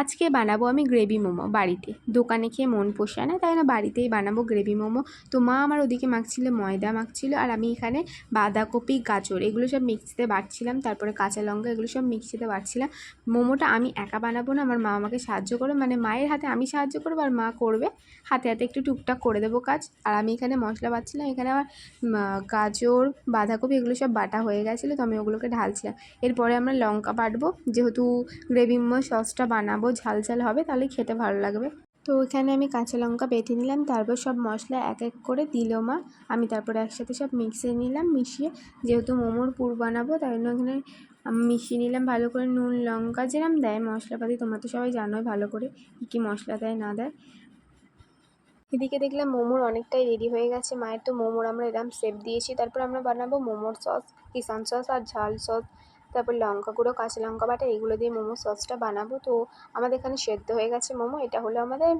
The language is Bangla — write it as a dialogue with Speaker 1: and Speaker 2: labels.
Speaker 1: আজকে বানাবো আমি গ্রেভি মোমো বাড়িতে। দোকানে খেয়ে মন পোষায় না, তাই না? বাড়িতেই বানাবো গ্রেভি মোমো। তো মা আমার ওদিকে মাখছিল, ময়দা মাখছিল, আর আমি এখানে বাঁধাকপি, গাজর, এগুলো সব মিক্সিতে বাটছিলাম, তারপরে কাঁচা লঙ্কা, এগুলো সব মিক্সিতে বাটছিলাম। মোমোটা আমি একা বানাবো না, আমার মা আমাকে সাহায্য করবে। মানে মায়ের হাতে আমি সাহায্য করব, আর মা করবে। হাতে হাতে একটু টুকটাক করে দেবো কাজ। আর আমি এখানে মশলা বাটছিলাম, এখানে আমার গাজর, বাঁধাকপি, এগুলো সব বাটা হয়ে গেছিল, তো আমি ওগুলোকে ঢালছিলাম। এরপরে আমরা লঙ্কা বাটবো, যেহেতু গ্রেভি মোমো সসটা বানাবো ঝাল ঝাল হবে, তাহলে খেতে ভালো লাগবে। তো এখানে আমি কাঁচা লঙ্কা বেটে নিলাম, তারপর সব মশলা এক এক করে দিল মা। আমি তারপরে একসাথে সব মিক্সিয়ে নিলাম, মিশিয়ে যেহেতু মোমোর পুর বানাবো, তাই জন্য আমি মিশিয়ে নিলাম, ভালো করে নুন, লঙ্কা যেরম দেয় মশলাপাতি, তোমরা তো সবাই জানোই ভালো করে কী কী মশলা দেয়, না দেয়। এদিকে দেখলাম মোমোর অনেকটাই রেডি হয়ে গেছে, মায়ের তো মোমোর আমরা এরম সেপ দিয়েছি, তারপর আমরা বানাবো মোমোর সস কিষান সস আর ঝাল সস তারপর লঙ্কা গুঁড়ো, কাঁচা লঙ্কা বাটা এইগুলো দিয়ে মোমো সসটা বানাবো। তো আমাদের এখানে সেদ্ধ হয়ে গেছে মোমো, এটা হলো আমাদের